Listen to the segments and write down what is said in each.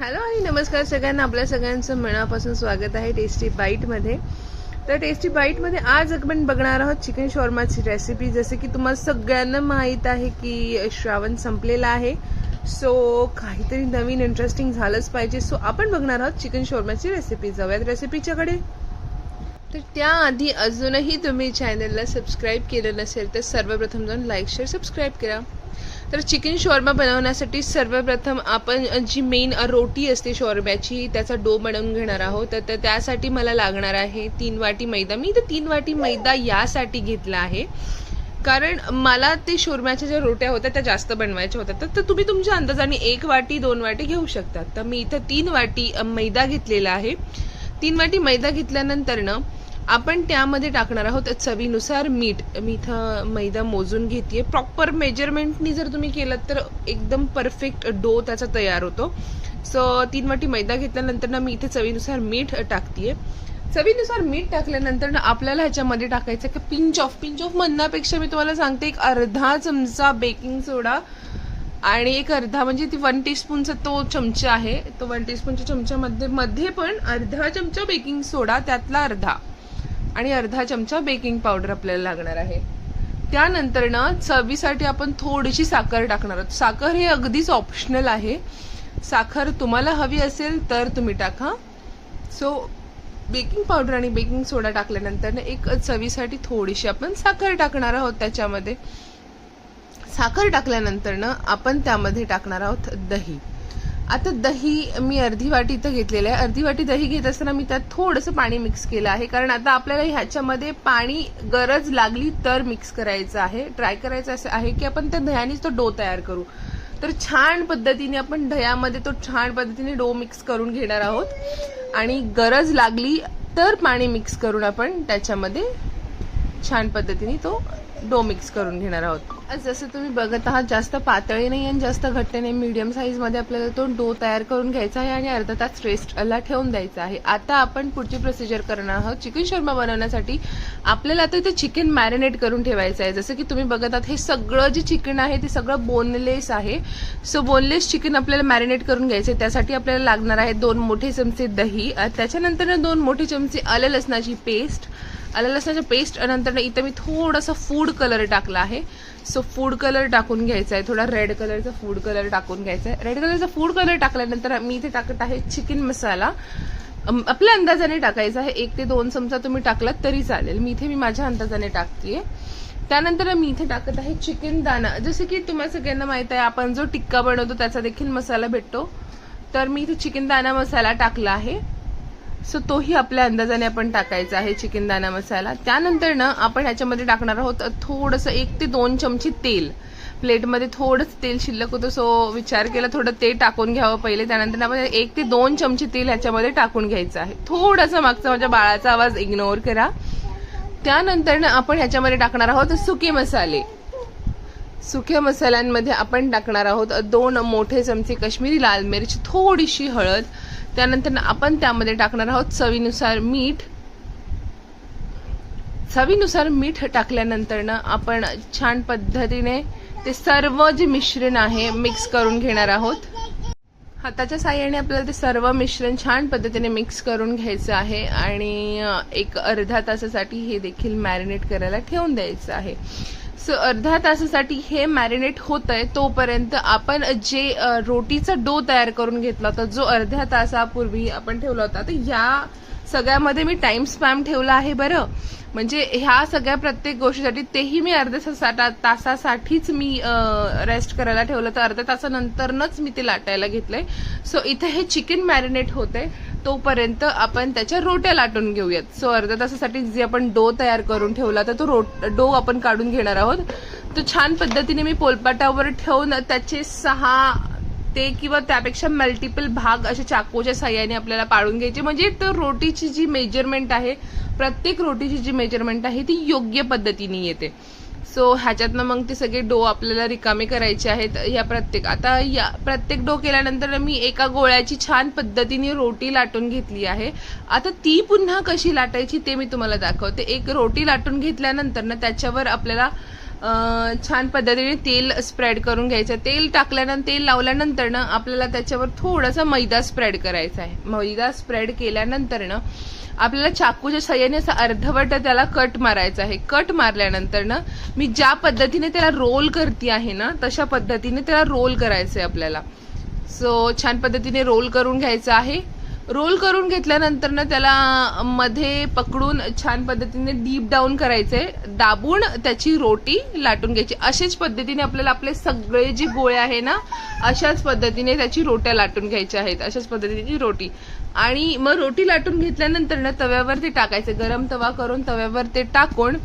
Hello आणि नमस्कार सगळ्यांना. आपल्या सगळ्यांचं मनापासून स्वागत आहे टेस्टी बाईटमध्ये तर टेस्टी बाईटमध्ये आज आपण बघणार आहोत चिकन शॉर्माची रेसिपी जसे की तुम्हाला सगळ्यांना माहीत आहे की श्रावण संपलेला आहे. सो काहीतरी नवीन इंटरेस्टिंग झालंच पाहिजे. सो आपण बघणार आहोत चिकन शॉर्माची रेसिपी जाऊयात रेसिपीच्याकडे तर त्याआधी अजूनही तुम्ही चॅनलला सबस्क्राईब केलं नसेल तर सर्वप्रथम जाऊन लाईक शेअर सबस्क्राईब करा. तर चिकन शॉर्मा बनवण्यासाठी सर्वप्रथम आपण जी मेन रोटी असते शॉर्म्याची त्याचा डो बनवून घेणार आहोत. तर तर त्यासाठी मला लागणार आहे तीन वाटी मैदा. मी तर तीन वाटी मैदा यासाठी घेतला आहे. कारण मला ते शोरम्याच्या ज्या रोट्या होत्या त्या जास्त बनवायच्या होत्या. तर- तर तुम्ही तुमच्या अंदाजाने एक वाटी दोन वाटी घेऊ शकता तर मी इथं तीन वाटी मैदा घेतलेला आहे. तीन वाटी मैदा घेतल्यानंतरनं आपण त्यामध्ये टाकणार आहोत चवीनुसार मीठ. मी इथं मैदा मोजून घेते प्रॉपर मेजरमेंटनी जर तुम्ही केलं तर एकदम परफेक्ट डो त्याचा तयार होतो. सो तीन वाटी मैदा घेतल्यानंतर ना मी इथे चवीनुसार मीठ टाकते चवीनुसार मीठ टाकल्यानंतर ना आपल्याला ह्याच्यामध्ये टाकायचं की पिंच ऑफ पिंच ऑफ म्हणण्यापेक्षा मी तुम्हाला सांगते एक अर्धा चमचा बेकिंग सोडा आणि एक अर्धा म्हणजे ती वन टीस्पूनचा तो चमचा आहे. तो वन टीस्पूनच्या चमच्यामध्ये मध्ये पण अर्धा चमचा बेकिंग सोडा त्यातला अर्धा. आणि अर्धा चमचा बेकिंग पावडर आपल्याला लागणार आहे. त्यानंतर ना चवीसाठी आपण थोडीशी साखर टाकणार आहोत. साखर हे अगदीच ऑप्शनल आहे. साखर तुम्हाला हवी असेल तर तुम्ही टाका. सो बेकिंग पावडर आणि बेकिंग सोडा टाकल्यानंतर एक चवीसाठी थोडीशी आपण साखर टाकणार आहोत त्याच्यामध्ये. साखर टाकल्यानंतर ना आपण त्यामध्ये टाकणार आहोत दही. आता दही मी अर्धी वाटी इथं घेतलेलं आहे. अर्धी वाटी दही घेत असताना मी त्यात थोडंसं पाणी मिक्स केलं आहे. कारण आता आपल्याला ह्याच्यामध्ये पाणी गरज लागली तर मिक्स करायचं आहे. ट्राय करायचं असं आहे की आपण त्या दह्यानेच तो डो तयार करू. तर छान पद्धतीने आपण दह्यामध्ये तो छान पद्धतीने डो मिक्स करून घेणार आहोत. आणि गरज लागली तर पाणी मिक्स करून आपण त्याच्यामध्ये छान पद्धतीने तो डो मिक्स करून घेणार आहोत. जसं तुम्ही बघत आहात जास्त पातळी नाही आणि जास्त घट्ट नाही. मीडियम साईजमध्ये आपल्याला तो डो तयार करून घ्यायचा आहे आणि अर्धा तास रेस्टला ठेवून द्यायचा आहे. आता आपण पुढची प्रोसिजर करणार आहोत. चिकन शर्मा बनवण्यासाठी आपल्याला आता इथे चिकन मॅरिनेट करून ठेवायचं आहे. जसं की तुम्ही बघत आहात हे सगळं जे चिकन आहे ते सगळं बोनलेस आहे. सो बोनलेस चिकन आपल्याला मॅरिनेट करून घ्यायचं आहे. त्यासाठी आपल्याला लागणार आहे दोन मोठे चमचे दही. त्याच्यानंतर दोन मोठे चमचे आलं लसणाची पेस्ट आलं लसणाच्या पेस्ट नंतर इथं मी थोडंसं फूड कलर टाकला आहे. सो फूड कलर टाकून घ्यायचा आहे. थोडा रेड कलरचा फूड कलर टाकून घ्यायचा आहे. रेड कलरचा फूड कलर टाकल्यानंतर मी इथे टाकत आहे चिकन मसाला आपल्या अंदाजाने टाकायचा आहे. एक ते दोन चमचा तुम्ही टाकलात तरी चालेल. मी इथे मी माझ्या अंदाजाने टाकते त्यानंतर मी इथे टाकत आहे चिकन दाणा. जसं की तुम्हाला सगळ्यांना माहीत आहे आपण जो टिक्का बनवतो त्याचा देखील मसाला भेटतो. तर मी इथे चिकन दाणा मसाला टाकला आहे. सो तोही आपल्या अंदाजाने आपण टाकायचा आहे चिकन दाना मसाला. त्यानंतर ना आपण ह्याच्यामध्ये टाकणार आहोत थोडंसं एक ते दोन चमचे तेल. प्लेटमध्ये थोडंच तेल शिल्लक होतं सो विचार केला थोडं ते टाकून घ्यावं पहिले. त्यानंतर आपण एक ते दोन चमचे तेल ह्याच्यामध्ये टाकून घ्यायचं आहे. थोडासा मागचा माझ्या बाळाचा आवाज इग्नोर करा. त्यानंतर ना आपण ह्याच्यामध्ये टाकणार आहोत सुके मसाले. सुक्या मसाल्यांमध्ये आपण टाकणार आहोत दोन मोठे चमचे काश्मीरी लाल मिरची थोडीशी हळद त्यानंतर आपण त्यामध्ये टाकणार आहोत चवीनुसार मीठ. चवीनुसार मीठ टाकल्यानंतर ना आपण छान पद्धतीने ते सर्व जे मिश्रण आहे मिक्स करून घेणार आहोत. हाताच्या साह्याने आपल्याला ते सर्व मिश्रण छान पद्धतीने मिक्स करून घ्यायचं आहे आणि एक अर्धा तासासाठी हे देखील मॅरिनेट करायला ठेवून द्यायचं आहे. सो अर्धा तासासाठी हे मॅरिनेट होत आहे तोपर्यंत आपण जे रोटीचा डो तयार करून घेतला होता जो अर्ध्या तासापूर्वी आपण ठेवला होता तर या सगळ्यामध्ये मी टाइम स्पॅम ठेवला आहे बरं. म्हणजे ह्या सगळ्या प्रत्येक गोष्टीसाठी तेही मी अर्ध्या तासासाठीच मी रेस्ट करायला ठेवलं तर अर्ध्या तासानंतरच मी ते लाटायला घेतलंय. सो इथे हे चिकन मॅरिनेट होते तोपर्यंत आपण त्याच्या रोट्या लाटून घेऊयात. सो अर्ध्या तासासाठी जे आपण डो तयार करून ठेवला तर तो रोट डो आपण काढून घेणार आहोत. तो छान पद्धतीने मी पोलपाटावर ठेवून त्याचे सहा ते किंवा त्यापेक्षा मल्टिपल भाग असे चाकूच्या साह्याने आपल्याला पाळून घ्यायचे. म्हणजे तर रोटीची जी मेजरमेंट आहे प्रत्येक रोटीची जी मेजरमेंट आहे ती योग्य पद्धतीने येते. सो ह्याच्यातनं मग ते सगळे डो आपल्याला रिकामे करायचे आहेत या प्रत्येक आता या प्रत्येक डो केल्यानंतर मी एका गोळ्याची छान पद्धतीने रोटी लाटून घेतली आहे. आता ती पुन्हा कशी लाटायची ते मी तुम्हाला दाखवते. एक रोटी लाटून घेतल्यानंतर ना त्याच्यावर आपल्याला छान पद्धतीने तेल स्प्रेड करून घ्यायचं. तेल टाकल्यानंतर तेल लावल्यानंतर ना आपल्याला त्याच्यावर थोडासा मैदा स्प्रेड करायचा आहे. मैदा स्प्रेड केल्यानंतर ना आपल्याला चाकूच्या सहाय्याने असं अर्धवट त्याला कट मारायचा आहे. कट मारल्यानंतर ना मी ज्या पद्धतीने त्याला रोल करते आहे ना तशा पद्धतीने त्याला रोल करायचं आहे आपल्याला. सो छान पद्धतीने रोल करून घ्यायचं आहे. रोल करून घेतल्यानंतर ना त्याला मध्ये पकडून छान पद्धतीने डीप डाऊन करायचंय दाबून त्याची रोटी लाटून घ्यायची. अशाच पद्धतीने आपल्याला आपले सगळे जे गोळे आहे ना अशाच पद्धतीने त्याची रोट्या लाटून घ्यायच्या आहेत. अशाच पद्धतीची रोटी. आणि मग रोटी लाटून घेतल्यानंतर ना तव्यावर ते टाकायचं. गरम तवा करून तव्यावर ते टाकून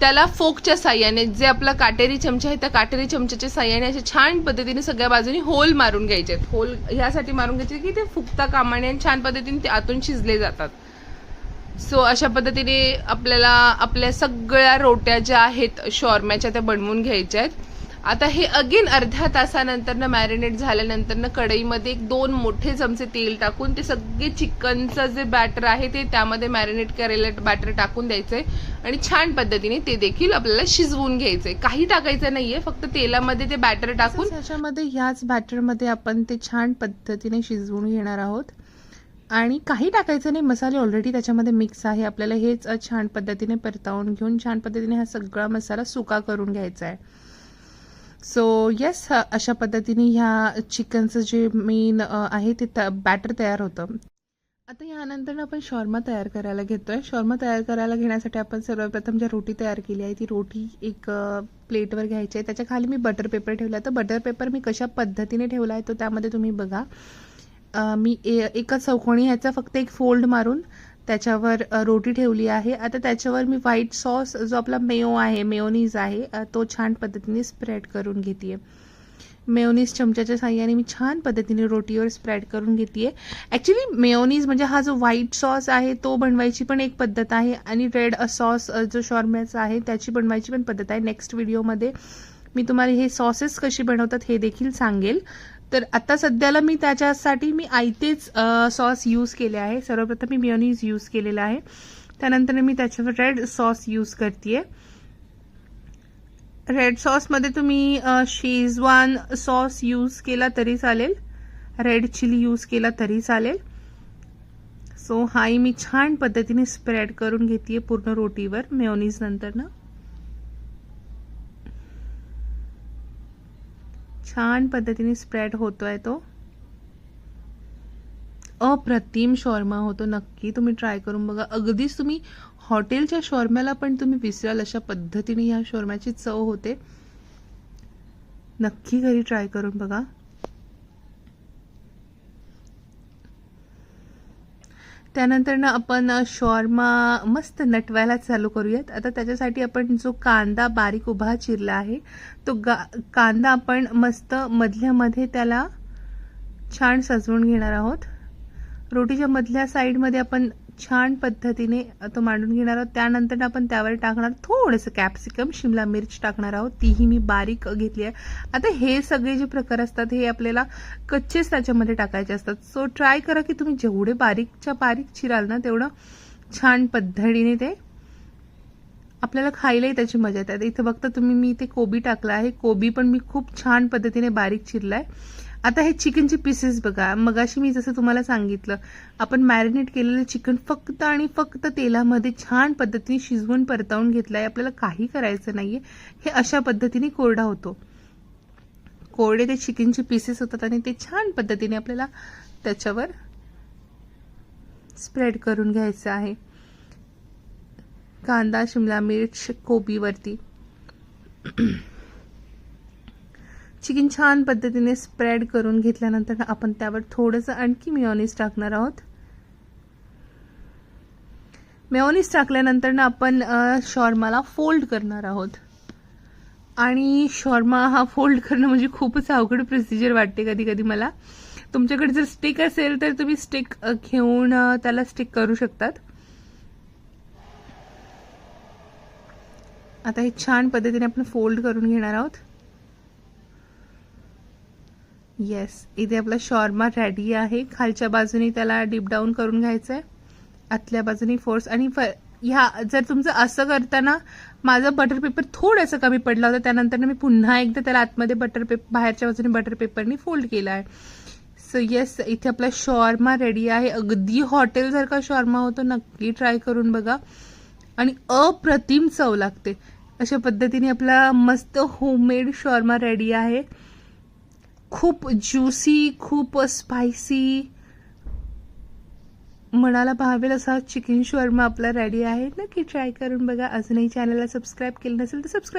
त्याला फोकच्या साह्याने जे आपला काटेरी चमचा आहे त्या काटेरी चमच्याच्या साह्याने असे छान पद्धतीने सगळ्या बाजूनी होल मारून घ्यायचे. होल ह्यासाठी मारून घ्यायचे की ते फुगता कामाने आणि छान पद्धतीने ते आतून शिजले जातात. सो अशा पद्धतीने आपल्याला आपल्या सगळ्या रोट्या ज्या आहेत शॉर्म्याच्या त्या बनवून घ्यायच्या आहेत. आता हे अगेन अर्ध्या तासानंतर ना मॅरिनेट झाल्यानंतर ना कढईमध्ये एक दोन मोठे चमचे तेल टाकून ते सगळे चिकनचं जे बॅटर आहे ते त्यामध्ये मॅरिनेट केलेलं बॅटर टाकून द्यायचंय. आणि छान पद्धतीने ते देखील आपल्याला शिजवून घ्यायचंय. काही टाकायचं नाहीये फक्त तेलामध्ये ते बॅटर टाकून त्याच्यामध्ये ह्याच बॅटरमध्ये आपण ते छान पद्धतीने शिजवून घेणार आहोत. आणि काही टाकायचं नाही मसाले ऑलरेडी त्याच्यामध्ये मिक्स आहे. आपल्याला हेच छान पद्धतीने परतावून घेऊन छान पद्धतीने हा सगळा मसाला सुका करून घ्यायचा आहे सो येस अशा पद्धतीने ह्या चिकनचं जे मेन आहे ते बॅटर तयार होतं. आता यानंतर आपण शॉर्मा तयार करायला घेतोय. शॉर्मा तयार करायला घेण्यासाठी आपण सर्वप्रथम ज्या रोटी तयार केली आहे ती रोटी एक प्लेटवर घ्यायची आहे. त्याच्याखाली मी बटर पेपर ठेवला आहे. तर बटर पेपर मी कशा पद्धतीने ठेवला आहे तो त्यामध्ये तुम्ही बघा. मी ए- एका चौकोनी ह्याचा फक्त एक फोल्ड मारून त्याच्यावर रोटी ठेवली आहे. आता त्याच्यावर मी व्हाईट सॉस जो आपला मेयो आहे मेयोनीज आहे तो छान पद्धतीने स्प्रेड करून घेते मेयोनीज चमच्याच्या साह्याने मी छान पद्धतीने रोटीवर स्प्रेड करून घेते ॲक्च्युली मेयोनीज म्हणजे हा जो व्हाईट सॉस आहे तो बनवायची पण एक पद्धत आहे आणि रेड सॉस जो शॉर्म्याचा आहे त्याची बनवायची पण पद्धत आहे. नेक्स्ट व्हिडिओमध्ये मी तुम्हाला हे सॉसेस कशी बनवतात हे देखील सांगेल. तर आता सध्याला मी त्याच्यासाठी मी आयतेच सॉस यूज केले आहे. सर्वप्रथम मी मेयोनीज यूज केलेला आहे. त्यानंतर मी त्याच्यावर रेड सॉस यूज करते रेड सॉसमध्ये तुम्ही शेजवान सॉस यूज केला तरी चालेल. रेड चिली यूज केला तरी चालेल. सो हाही मी छान पद्धतीने स्प्रेड करून घेते पूर्ण रोटीवर मेयोनीज नंतर ना छान पद्धतीने स्प्रेड होतो आहे तो. अप्रतिम शॉर्मा होतो नक्की तुम्ही ट्राय करून बघा. अगदीच तुम्ही हॉटेलच्या शॉर्म्याला पण तुम्ही विसराल अशा पद्धतीने ह्या शॉर्म्याची चव होते. नक्की घरी ट्राय करून बघा. त्यानंतर ना आपण शॉर्मा मस्त नटवायला चालू करूयात. आता त्याच्यासाठी आपण जो कांदा बारीक उभा चिरला आहे तो गा कांदा आपण मस्त मधल्यामध्ये त्याला छान सजवून घेणार आहोत. रोटीच्या मधल्या साईडमध्ये आपण छान पद्धतीने तो मांडून घेणार आहोत. त्यानंतर आपण त्यावर टाकणार थोडंसं कॅप्सिकम शिमला मिर्च टाकणार आहोत. तीही मी बारीक घेतली आहे. आता हे सगळे जे प्रकार असतात हे आपल्याला कच्चेच त्याच्यामध्ये टाकायचे असतात. सो ट्राय करा की तुम्ही जेवढे बारीकच्या बारीक चिराल ना तेवढं छान पद्धतीने ते आपल्याला खायलाही त्याची मजा येते. इथं बघता तुम्ही मी इथे कोबी टाकला आहे. कोबी पण मी खूप छान पद्धतीने बारीक चिरलाय. आता हे चिकनचे पीसेस बघा. मगाशी मी जसं तुम्हाला सांगितलं आपण मॅरिनेट केलेलं चिकन फक्त आणि फक्त तेलामध्ये छान पद्धतीने शिजवून परतावून घेतलं आहे आपल्याला काही करायचं नाही हे अशा पद्धतीने कोरडा होतो. कोरडे ते चिकनचे पीसेस होतात आणि ते छान पद्धतीने आपल्याला त्याच्यावर स्प्रेड करून घ्यायचं आहे. कांदा शिमला मिर्च कोबीवरती. चिकन छान पद्धतीने स्प्रेड करून घेतल्यानंतर आपण त्यावर थोडंसं आणखी मेयोनीज टाकणार आहोत. मेयोनीज टाकल्यानंतर ना आपण शॉर्माला फोल्ड करणार आहोत. आणि शॉर्मा हा फोल्ड करणं म्हणजे खूपच अवघड प्रोसिजर वाटते कधी कधी मला. तुमच्याकडे जर स्टिक असेल तर तुम्ही स्टिक घेऊन त्याला स्टिक करू शकतात. आता हे छान पद्धतीने आपण फोल्ड करून घेणार आहोत. येस इथे आपला शॉर्मा रेडी आहे. खालच्या बाजूने त्याला डीप डाऊन करून घ्यायचं आहे आतल्या बाजूने फोर्स आणि फ ह्या जर तुमचं असं करताना माझा बटर पेपर थोडंसं कमी पडला होता त्यानंतर मी पुन्हा एकदा त्याला आतमध्ये बटर पेपर बाहेरच्या बाजूने बटर पेपरनी फोल्ड केला आहे सो येस इथे आपला शॉर्मा रेडी आहे. अगदी हॉटेलसारखा शॉर्मा होतो. नक्की ट्राय करून बघा. आणि अप्रतिम चव लागते. अशा पद्धतीने आपला मस्त होममेड शॉर्मा रेडी आहे. खूप ज्युसी खूप स्पायसी मनाला भावेल असा चिकन शॉर्मा आपला रेडी आहे. नक्की ट्राय करून बघा. अजूनही चॅनलला सबस्क्राईब केलं नसेल तर सबस्क्राईब